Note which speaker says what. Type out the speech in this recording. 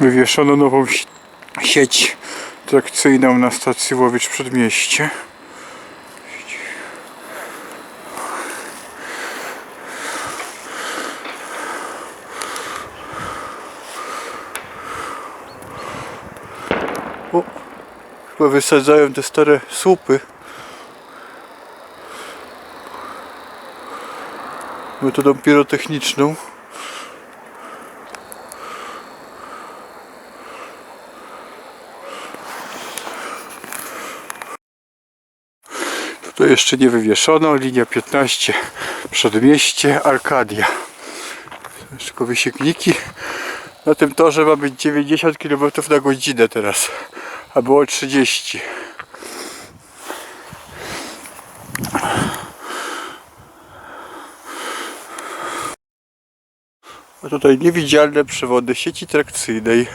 Speaker 1: Wywieszono nową si- sieć trakcyjną na stacji Łowicz Przedmieście. O, chyba wysadzają te stare słupy. Metodą pirotechniczną. To jeszcze nie wywieszono. Linia 15 Przedmieście Arkadia. Tylko wysiekniki. Na tym torze ma być 90 km na godzinę teraz, a było 30. A tutaj niewidzialne przewody sieci trakcyjnej.